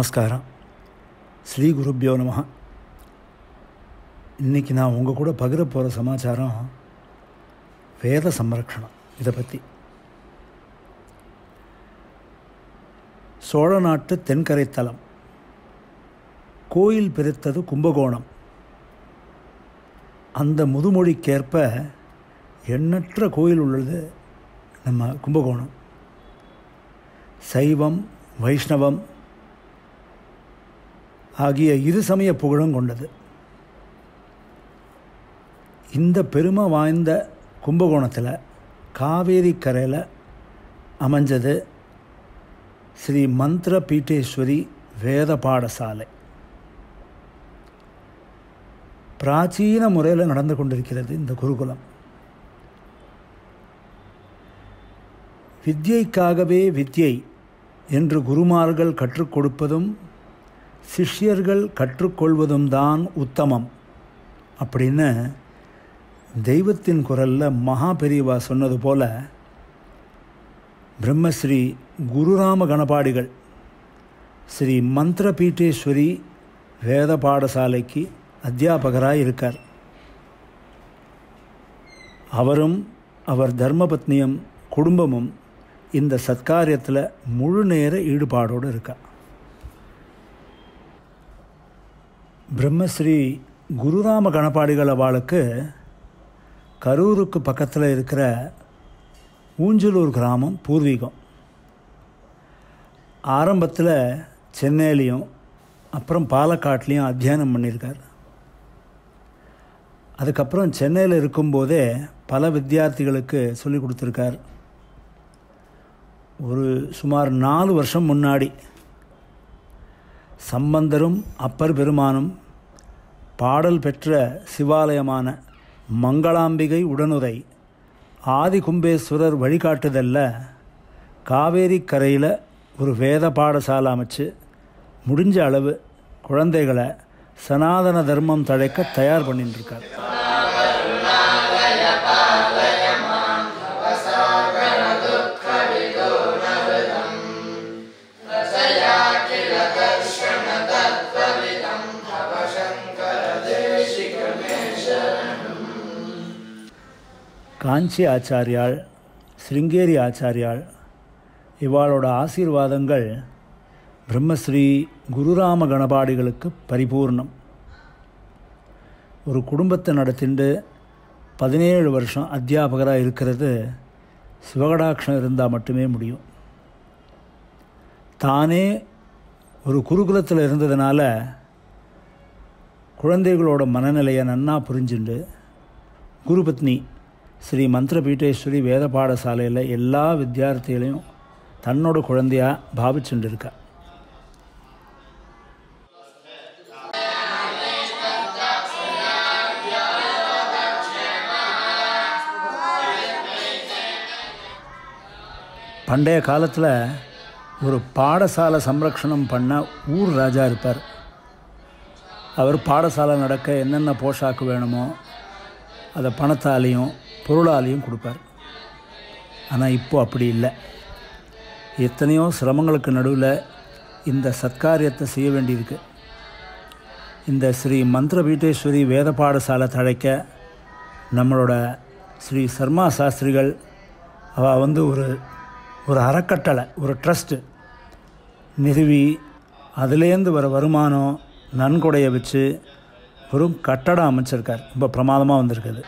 நமஸ்காரம். ஸ்ரீ குருப்பியோ நம. இன்றைக்கி நான் உங்கள் கூட பகிர போகிற சமாச்சாரம் வேத சம்ரக்ஷணம் இதை பற்றி சோழ நாட்டு தென்கரை தலம் கோயில் பிரித்தது கும்பகோணம். அந்த முதுமொழிக்கேற்ப எண்ணற்ற கோயில் உள்ளது நம்ம கும்பகோணம். சைவம் வைஷ்ணவம் ஆகிய இரு சமய புகழும் கொண்டது. இந்த பெருமை வாய்ந்த கும்பகோணத்தில் காவேரி கரையில் அமைஞ்சது ஸ்ரீ மந்திர பீட்டேஸ்வரி வேத பாடசாலை. பிராச்சீன முறையில் நடந்து கொண்டிருக்கிறது இந்த குருகுலம். வித்யைக்காகவே வித்யை என்று குருமார்கள் கற்றுக் கொடுப்பதும் சிஷ்யர்கள் கற்றுக்கொள்வதும் தான் உத்தமம். அப்படின்னு தெய்வத்தின் குரலில் மகா பெரியவா சொன்னது போல பிரம்மஸ்ரீ குருராம கணபாடிகள் ஸ்ரீ மந்திர பீட்டேஸ்வரி வேத பாடசாலைக்கு அத்தியாபகராக இருக்கார். அவரும் அவர் தர்மபத்னியும் குடும்பமும் இந்த சத்காரியத்தில் முழு நேர ஈடுபாடோடு இருக்கார் பிரம்மஸ்ரீ குருராம கணப்பாடிகள் அவளுக்கு கரூருக்கு பக்கத்தில் இருக்கிற ஊஞ்சலூர் கிராமம் பூர்வீகம். ஆரம்பத்தில் சென்னையிலையும் அப்புறம் பாலக்காட்லேயும் அத்தியானம் பண்ணியிருக்கார் அதுக்கப்புறம் சென்னையில் இருக்கும்போதே பல வித்தியார்த்திகளுக்கு சொல்லி கொடுத்துருக்கார். ஒரு சுமார் நாலு வருஷம் முன்னாடி சம்பந்தரும் அப்பர் பெருமானும் பாடல் பெற்ற சிவாலயமான மங்களாம்பிகை உடனுரை ஆதிகும்பேஸ்வரர் வழிகாட்டுதலில் காவேரி கரையில் ஒரு வேத பாடசாலை அமைச்சு முடிஞ்ச அளவு குழந்தைகளை சனாதன தர்மம் தழைக்க தயார் பண்ணிட்டுருக்காரு காஞ்சி ஆச்சாரியாள் சிருங்கேரி ஆச்சாரியாள் இவாளோட ஆசீர்வாதங்கள் பிரம்மஸ்ரீ குருராம கணபாடிகளுக்கு பரிபூர்ணம். ஒரு குடும்பத்தை நடத்திண்டு பதினேழு வருஷம் அத்தியாபகராக இருக்கிறது சிவகடாட்சம் இருந்தால் மட்டுமே முடியும். தானே ஒரு குருகுலத்தில் இருந்ததுனால குழந்தைகளோட மனநிலையை நன்னா புரிஞ்சுண்டு குருபத்னி ஸ்ரீ மந்திர பீட்டேஸ்வரி வேத பாடசாலையில் எல்லா வித்தியார்த்திகளையும் தன்னோட குழந்தையாக பாவிச்சுட்டுருக்கா பண்டைய காலத்தில் ஒரு பாடசாலை சம்ரக்ஷணம் பண்ண ஊர் ராஜா இருப்பார். அவர் பாடசாலை நடக்க என்னென்ன போஷாக்கு வேணுமோ அதை பணத்தாலையும் பொருளாலையும் கொடுப்பார். ஆனால் இப்போது அப்படி இல்லை. எத்தனையோ சிரமங்களுக்கு நடுவில் இந்த சத்காரியத்தை செய்ய வேண்டியிருக்கு. இந்த ஸ்ரீ மந்திர பீட்டேஸ்வரி வேத பாடசாலை தழைக்க நம்மளோட ஸ்ரீ சர்மா சாஸ்திரிகள் அவள் வந்து ஒரு ஒரு அறக்கட்டளை ஒரு ட்ரஸ்ட்டு நிறுவி அதுலேருந்து வர வருமானம் நன்கொடையை வச்சு ஒரு கட்டடம் அமைச்சிருக்கார். ரொம்ப பிரமாதமாக வந்திருக்குது.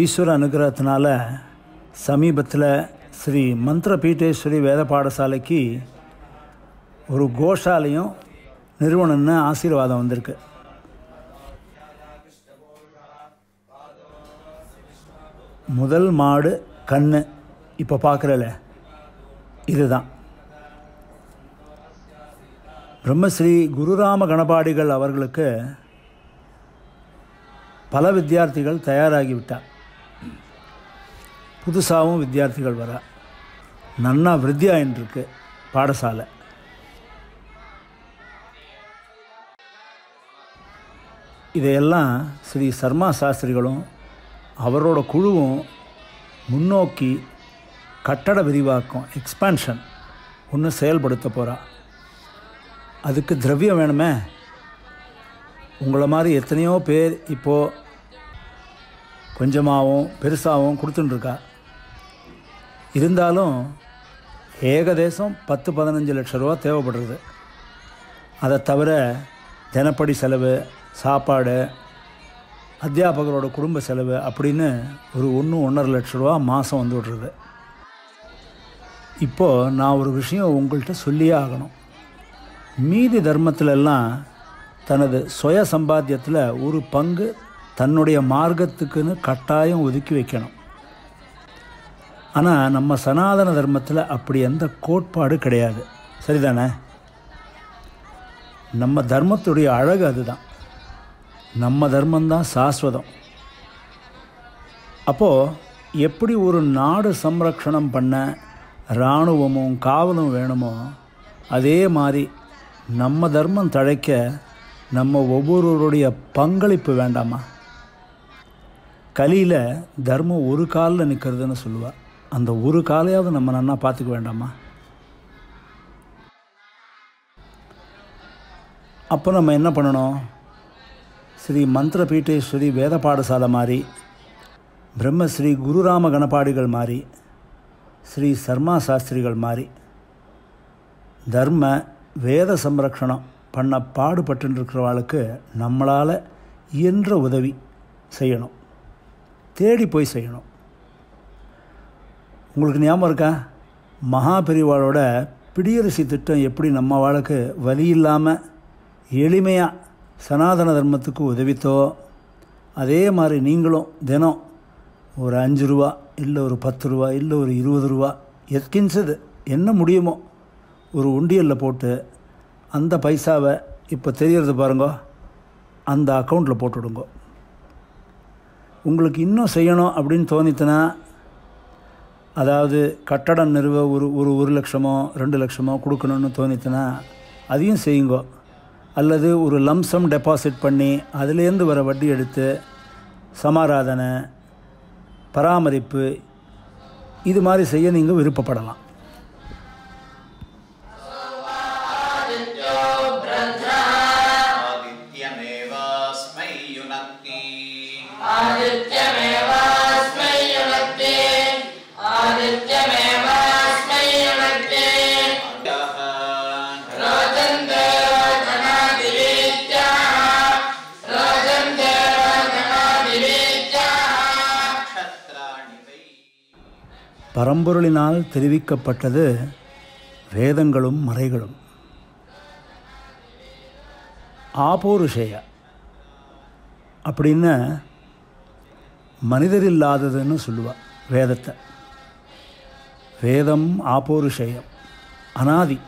ஈஸ்வர அனுகிரகத்தினால சமீபத்தில் ஸ்ரீ மந்திர பீட்டேஸ்வரி வேத பாடசாலைக்கு ஒரு கோஷாலையும் நிறுவனம்னு ஆசீர்வாதம் வந்திருக்கு. முதல் மாடு கண் இப்போ பார்க்குறல இதுதான். பிரம்மஸ்ரீ குருராம கணபாடிகள் அவர்களுக்கு பல வித்தியார்த்திகள் தயாராகிவிட்டார். புதுசாகவும் வித்தியார்த்திகள் வர. நன்னா விருத்தியாயின்ட்டுருக்கு பாடசாலை. இதையெல்லாம் ஸ்ரீ சர்மா சாஸ்திரிகளும் அவரோட குழுவும் முன்னோக்கி கட்டட விரிவாக்கம் எக்ஸ்பான்ஷன் ஒன்று செயல்படுத்த போகிறா அதுக்கு திரவியம் வேணுமே? உங்களை மாதிரி எத்தனையோ பேர் இப்போது கொஞ்சமாகவும் பெருசாகவும் கொடுத்துட்டுருக்கா இருந்தாலும் ஏகதேசம் பத்து பதினஞ்சு லட்ச ரூபா தேவைப்படுறது அதை தவிர தினப்படி செலவு சாப்பாடு அத்தியாபகரோட குடும்ப செலவு அப்படின்னு ஒரு ஒன்று ஒன்றரை லட்ச ரூபா மாதம் வந்து விடுறது இப்போது நான் ஒரு விஷயம் உங்கள்கிட்ட சொல்லியே ஆகணும். மீதி தர்மத்திலெல்லாம் தனது சுய சம்பாத்தியத்தில் ஒரு பங்கு தன்னுடைய மார்க்கத்துக்குன்னு கட்டாயம் ஒதுக்கி வைக்கணும். ஆனால் நம்ம சனாதன தர்மத்தில் அப்படி எந்த கோட்பாடு கிடையாது. சரிதானே? நம்ம தர்மத்துடைய அழகு அதுதான். நம்ம தர்மந்தான் சாஸ்வதம். அப்போது எப்படி ஒரு நாடு சம்ரக்ஷணம் பண்ண இராணுவமும் காவலும் வேணுமோ அதே மாதிரி நம்ம தர்மம் தழைக்க நம்ம ஒவ்வொருவருடைய பங்களிப்பு வேண்டாமா? கலியில் தர்மம் ஒரு காலில் நிற்கிறதுன்னு சொல்லுவாள் அந்த ஒரு காலையாவது நம்ம நன்னா பார்த்துக்க வேண்டாமா? அப்போ நம்ம என்ன பண்ணணும்? ஸ்ரீ மந்திர பீட்டேஸ்வரி வேத பாடசாலை மாதிரி பிரம்மஸ்ரீ குருராம கணபாடிகள் மாதிரி ஸ்ரீ சர்மா சாஸ்திரிகள் மாதிரி தர்ம வேத சம்ரக்ஷணம் பண்ண பாடுபட்டுருக்கிறவாளுக்கு நம்மளால் இயன்ற உதவி செய்யணும். தேடி போய் செய்யணும். உங்களுக்கு ஞாபகம் இருக்கா? மகாபெரிவாளோட பிடியரசி திட்டம் எப்படி நம்ம வாழ்க்கை வலி இல்லாமல் எளிமையாக சனாதன தர்மத்துக்கு உதவித்தோ அதே மாதிரி நீங்களும் தினம் ஒரு அஞ்சு ரூபா இல்லை ஒரு பத்து ரூபா இல்லை ஒரு இருபது ரூபா எத்கின்சது என்ன முடியுமோ ஒரு உண்டியலில் போட்டு அந்த பைசாவை இப்போ தெரியறது பாருங்க அந்த அக்கௌண்ட்டில் போட்டுவிடுங்க உங்களுக்கு இன்னும் செய்யணும் அப்படின்னு தோணித்துனா அதாவது கட்டடம் நிறுவ ஒரு ஒரு ஒரு லட்சமோ ரெண்டு லட்சமோ கொடுக்கணும்னு தோணித்துனா அதையும் செய்யுங்கோ. அல்லது ஒரு லம்சம் டெபாசிட் பண்ணி அதுலேருந்து வர வட்டி எடுத்து சமாராதனை பராமரிப்பு இது மாதிரி செய்ய நீங்கள் விருப்பப்படலாம். பரம்பொருளினால் தெரிவிக்கப்பட்டது வேதங்களும் மறைகளும். ஆபோருஷேய அப்படின்னு மனிதர் இல்லாததுன்னு சொல்லுவாள் வேதத்தை. வேதம் ஆபோருஷேயம் அனாதி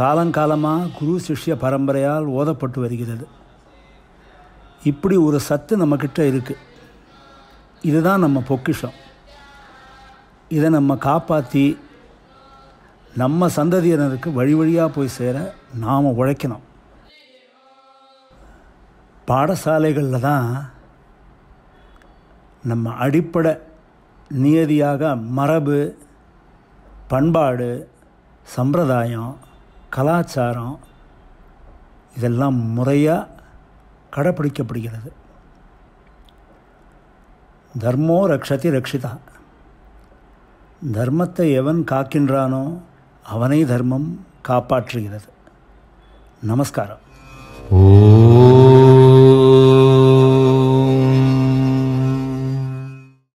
காலங்காலமாக குரு சிஷ்ய பரம்பரையால் ஓதப்பட்டு வருகிறது. இப்படி ஒரு சத்து நம்மக்கிட்ட இருக்குது இதுதான் நம்ம பொக்கிஷம். இதை நம்ம காப்பாற்றி நம்ம சந்ததியினருக்கு வழி வழியாக போய் சேர நாம் உழைக்கணும். பாடசாலைகளில் தான் நம்ம அடிப்படை நியதியாக மரபு பண்பாடு சம்பிரதாயம் கலாச்சாரம் இதெல்லாம் முறையாக கடைப்பிடிக்கப்படுகிறது. தர்மோ ரக்ஷதி ரக்ஷிதா. தர்மத்தை எவன் காக்கின்றானோ அவனை தர்மம் காப்பாற்றுகிறது. நமஸ்காரம். ஓ